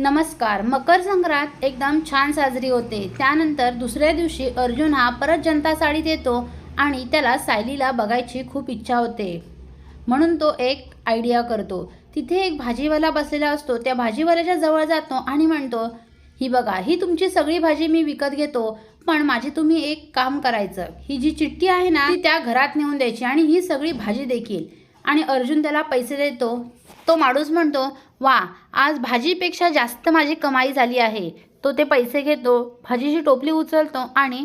नमस्कार मकर संक्रांत एकदम छान साजरी होते. त्यानंतर दुसऱ्या दिवशी अर्जुन हा परत जनता साडीत येतो आणि त्याला सायलीला बघायची खूप इच्छा होते. म्हणून तो एक आयडिया करतो. तिथे एक भाजीवाला बसलेला असतो. त्या भाजीवाल्याच्या जवळ जातो आणि म्हणतो ही बघा ही तुमची सगळी भाजी मी विकत घेतो पण माझी तुम्ही एक काम करायचं. ही जी चिठ्ठी आहे ना ती त्या घरात नेऊन द्यायची आणि ही सगळी भाजी देखील. आणि अर्जुन त्याला पैसे देतो. तो माणूस म्हणतो वा आज भाजीपेक्षा जास्त माझी कमाई झाली आहे. तो ते पैसे घेतो भाजीची टोपली उचलतो आणि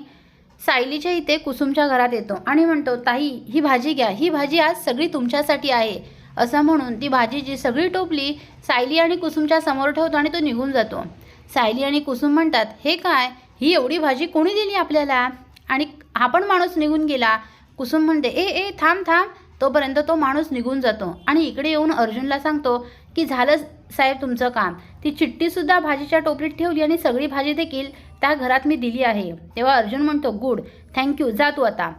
सायलीच्या इथे कुसुमच्या घरात येतो आणि म्हणतो ताई ही भाजी घ्या. ही भाजी आज सगळी तुमच्यासाठी आहे. असं म्हणून ती भाजीची सगळी टोपली सायली आणि कुसुमच्या समोर ठेवतो आणि तो निघून जातो. सायली आणि कुसुम म्हणतात हे काय? ही एवढी भाजी कोणी दिली आपल्याला? आणि हा पण माणूस निघून गेला. कुसुम म्हणते ए ए थांब थांब. तोपर्यंत तो माणूस निघून जातो. आणि इकडे येऊन अर्जुनला सांगतो की झालं साहेब तुमचं काम. ती चिठ्ठीसुद्धा भाजीच्या टोपलीत ठेवली आणि सगळी भाजी देखील त्या घरात मी दिली आहे. तेव्हा अर्जुन म्हणतो गुड थँक्यू जा तू आता.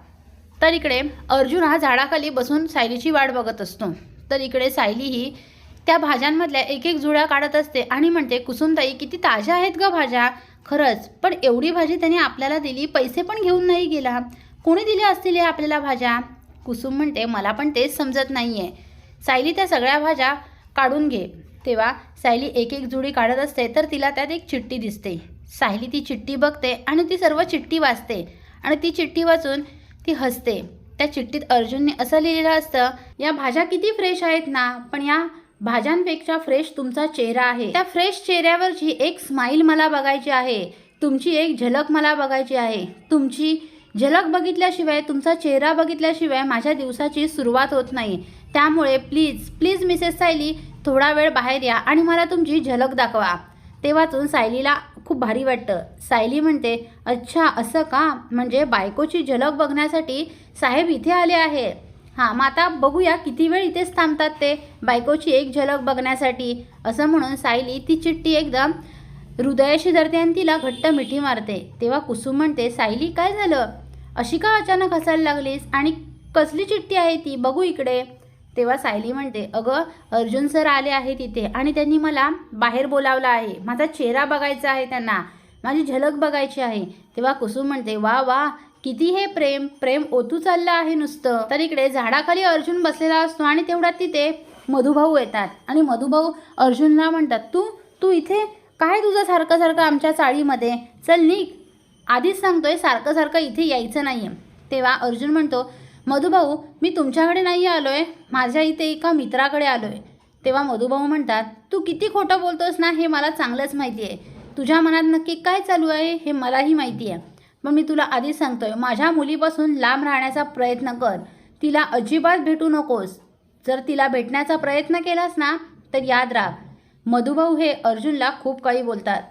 तर इकडे अर्जुन हा झाडाखाली बसून सायलीची वाट बघत असतो. तर इकडे सायली ही त्या भाज्यांमधल्या एक एक जुळ्या काढत असते आणि म्हणते कुसुमताई किती ताज्या आहेत ग भाज्या. खरंच पण एवढी भाजी त्याने आपल्याला दिली पैसे पण घेऊन नाही गेला. कोणी दिल्या असतील या आपल्याला भाज्या? कुसुम म्हणते मला पण तेच समजत नाही आहे सायली त्या सगळ्या भाज्या काढून घे. तेव्हा सायली एक एक जुडी काढत असते तर तिला त्यात एक चिठ्ठी दिसते. सायली ती चिठ्ठी बघते आणि ती सर्व चिठ्ठी वाचते आणि ती चिठ्ठी वाचून ती हसते. त्या चिठ्ठीत अर्जुनने असं लिहिलेलं असतं या भाज्या किती फ्रेश आहेत ना पण या भाज्यांपेक्षा फ्रेश तुमचा चेहरा आहे. त्या फ्रेश चेहऱ्यावरची एक स्माईल मला बघायची आहे. तुमची एक झलक मला बघायची आहे. तुमची झलक बघितल्याशिवाय तुमचा चेहरा बघितल्याशिवाय माझ्या दिवसाची सुरुवात होत नाही त्यामुळे प्लीज प्लीज मिसेस सायली थोडा वेळ बाहेर या आणि मला तुमची झलक दाखवा. ते वाचून सायलीला खूप भारी वाटतं. सायली म्हणते अच्छा असं का? म्हणजे बायकोची झलक बघण्यासाठी साहेब इथे आले आहे. हां मग आता बघूया किती वेळ इथेच थांबतात ते बायकोची एक झलक बघण्यासाठी. असं म्हणून सायली ती चिठ्ठी एकदम हृदयाशी धरते आणि तिला घट्ट मिठी मारते. तेव्हा कुसुम म्हणते सायली काय झालं? अशी का अचानक हसायला लागलीस? आणि कसली चिठ्ठी आहे ती? बघू इकडे. तेव्हा सायली म्हणते अगं अर्जुन सर आले आहे तिथे आणि त्यांनी मला बाहेर बोलावलं आहे. माझा चेहरा बघायचा आहे त्यांना. माझी झलक बघायची आहे. तेव्हा कुसुम म्हणते वा वा किती हे प्रेम. प्रेम ओतू चाललं आहे नुसतं. तर इकडे झाडाखाली अर्जुन बसलेला असतो आणि तेवढ्यात तिथे मधुभाऊ येतात. आणि मधुभाऊ अर्जुनला म्हणतात तू तू इथे? काय तुझं सारखं सारखं आमच्या चाळीमध्ये? चल निघ. आधीच सांगतोय सारखं सारखं इथे यायचं नाही आहे तेव्हा अर्जुन म्हणतो मधुभाऊ मी तुमच्याकडे नाही आलो आहे माझ्या इथे एका मित्राकडे आलो आहे तेव्हा मधुभाऊ म्हणतात तू किती खोटं बोलतोस ना हे मला चांगलंच माहिती आहे तुझ्या मनात नक्की काय चालू आहे हे मलाही माहिती आहे मग मी तुला आधीच सांगतोय माझ्या मुलीपासून लांब राहण्याचा प्रयत्न कर. तिला अजिबात भेटू नकोस. जर तिला भेटण्याचा प्रयत्न केलास ना तर याद राख. मधुभाऊ हे अर्जुनला खूप काही बोलतात.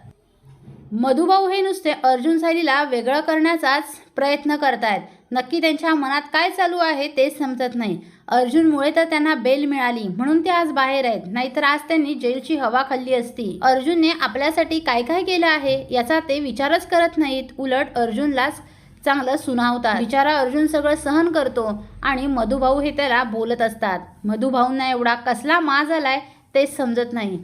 मधुभाऊ हे नुसते अर्जुन सायलीला वेगळं करण्याचाच प्रयत्न करतायत. नक्की त्यांच्या मनात काय चालू आहे तेच समजत नाही. अर्जुनमुळे तर त्यांना बेल मिळाली म्हणून ते आज बाहेर आहेत. नाहीतर आज त्यांनी जेलची हवा खाल्ली असती. अर्जुनने आपल्यासाठी काय काय केलं आहे याचा ते विचारच करत नाहीत. उलट अर्जुनलाच चांगलं सुनावतात. बिचारा अर्जुन सगळं सहन करतो आणि मधुभाऊ हे त्याला बोलत असतात. मधुभाऊंना एवढा कसला माज आलाय तेच समजत नाही.